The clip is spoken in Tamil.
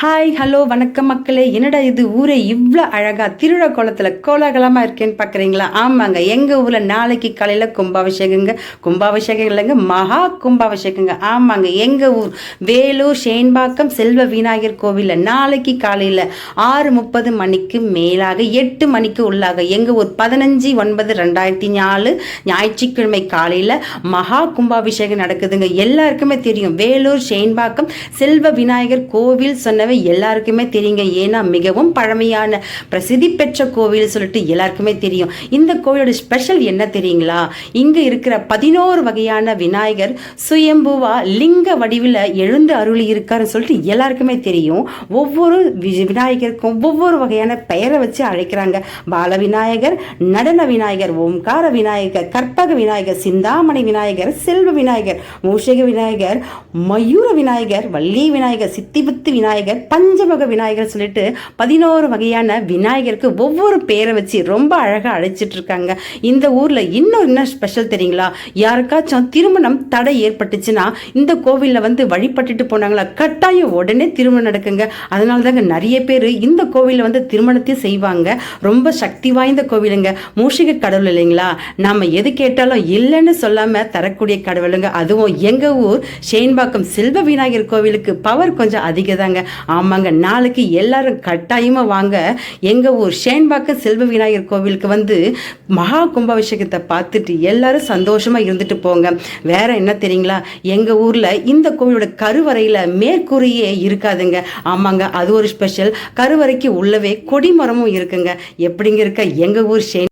ஹாய் ஹலோ வணக்கம் மக்களே. என்னடா இது ஊரே இவ்வளோ அழகாக திருவிழா கோலத்தில் கோலாகலமாக இருக்கேன்னு பார்க்குறீங்களா ஆமாங்க எங்கள் ஊரில் நாளைக்கு காலையில் கும்பாபிஷேகங்க. கும்பாபிஷேகம் இல்லைங்க மகா கும்பாபிஷேகங்க. ஆமாங்க எங்கள் ஊர் வேலூர் ஷேன்பாக்கம் செல்வ விநாயகர் கோவிலில் நாளைக்கு காலையில் ஆறு முப்பது மணிக்கு மேலாக எட்டு மணிக்கு உள்ளாக எங்கள் ஊர் பதினஞ்சு ஒன்பது ரெண்டாயிரத்தி நாலு ஞாயிற்றுக்கிழமை காலையில் மகா கும்பாபிஷேகம் நடக்குதுங்க. எல்லாருக்குமே தெரியும் வேலூர் ஷேன்பாக்கம் செல்வ விநாயகர் கோவில் சொன்ன சொன்னவை எல்லாருக்குமே தெரியுங்க. ஏன்னா மிகவும் பழமையான பிரசித்தி பெற்ற கோவில் சொல்லிட்டு எல்லாருக்குமே தெரியும். இந்த கோவிலோட ஸ்பெஷல் என்ன தெரியுங்களா? இங்கே இருக்கிற பதினோரு வகையான விநாயகர் சுயம்புவா லிங்க வடிவில் எழுந்து அருளி இருக்காருன்னு சொல்லிட்டு எல்லாருக்குமே தெரியும். ஒவ்வொரு விநாயகருக்கும் ஒவ்வொரு வகையான பெயரை வச்சு அழைக்கிறாங்க. பால விநாயகர் நடன விநாயகர் ஓம்கார விநாயகர் கற்பக விநாயகர் சிந்தாமணி விநாயகர் செல்வ விநாயகர் மூஷிக விநாயகர் மயூர விநாயகர் வள்ளி விநாயகர் சித்திபுத்தி விநாயகர் பஞ்சமுக விநாயகர் சொல்லிட்டு பதினோரு வகையான விநாயகருக்கு ஒவ்வொரு பேரை வச்சு ரொம்ப அழகாக அழைச்சிட்டு இருக்காங்க இந்த ஊரில் இன்னும் என்ன ஸ்பெஷல் தெரியுங்களா? யாருக்காச்சும் திருமணம் தடை ஏற்பட்டுச்சுன்னா இந்த கோவிலில் வந்து வழிபட்டுட்டு போனாங்களா? கட்டாயம் உடனே திருமணம் நடக்குங்க. அதனால தாங்க நிறைய பேர் இந்த கோவிலில் வந்து திருமணத்தையும் செய்வாங்க. ரொம்ப சக்தி வாய்ந்த கோவிலுங்க. மூஷிக கடவுள் இல்லைங்களா? நம்ம எது கேட்டாலும் இல்லைன்னு சொல்லாமல் தரக்கூடிய கடவுளுங்க. அதுவும் எங்கள் ஊர் ஷேன்பாக்கம் செல்வ விநாயகர் கோவிலுக்கு பவர் கொஞ்சம் அதிகம் தாங்க ஆமாங்க நாளைக்கு எல்லாரும் கட்டாயமாக வாங்க. எங்கள் ஊர் ஷேன்பாக்கம் செல்வ விநாயகர் கோவிலுக்கு வந்து மகா கும்பாபிஷேகத்தை பார்த்துட்டு எல்லாரும் சந்தோஷமாக இருந்துட்டு போங்க. வேற என்ன தெரியுங்களா? எங்கள் ஊரில் இந்த கோவிலோட கருவறையில் மேற்கூரையே இருக்காதுங்க. ஆமாங்க அது ஒரு ஸ்பெஷல் கருவறைக்கு உள்ளவே கொடிமரமும் இருக்குங்க. எப்படிங்க இருக்க? எங்கள் ஊர் ஷேன்